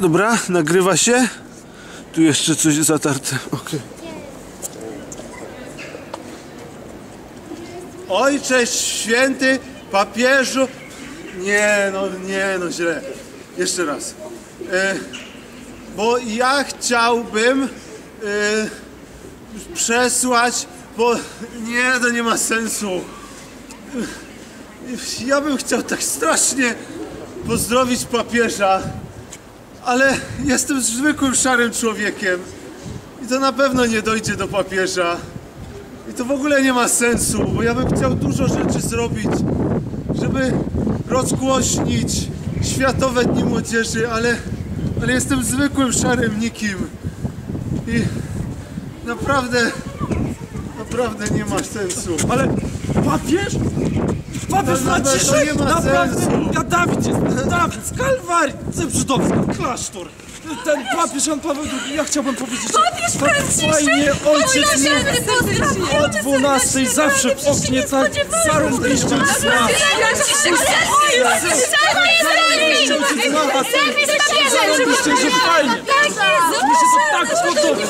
Dobra, nagrywa się. Tu jeszcze coś zatarte. Okej. Ojcze święty, papieżu. Nie, no nie, no źle. Jeszcze raz. E, bo ja chciałbym e, przesłać, bo nie, to nie ma sensu. Ja bym chciał tak strasznie pozdrowić papieża, ale jestem zwykłym szarym człowiekiem i to na pewno nie dojdzie do papieża. I to w ogóle nie ma sensu, bo ja bym chciał dużo rzeczy zrobić, żeby rozgłośnić Światowe Dni Młodzieży, ale, ale jestem zwykłym szarym nikim. I naprawdę, naprawdę nie ma sensu. Ale papież? Papież Franciszek! nie ma Naprawdę! sensu. Ja Dawid jest! Dawid z Kalwarii! Ze Żydowska, klasztor! Ten papież Jan Paweł II, ja chciałbym powiedzieć, Papież że tak Franciszek! fajnie ojciec mówi o 12 zawsze w oknie tak zarąbiście sma. Zarąbiście, że fajnie! Mi się to tak podoba!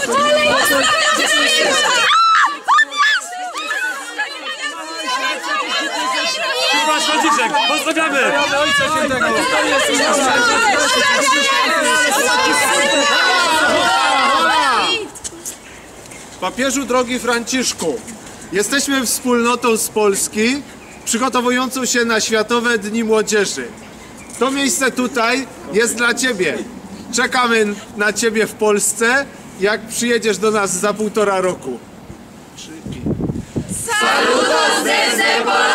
Franciszek, pozdrawiamy! Ojca Świętego! Papieżu drogi Franciszku, jesteśmy wspólnotą z Polski przygotowującą się na Światowe Dni Młodzieży. To miejsce tutaj jest dla Ciebie. Czekamy na Ciebie w Polsce, jak przyjedziesz do nas za półtora roku. Saludos desde!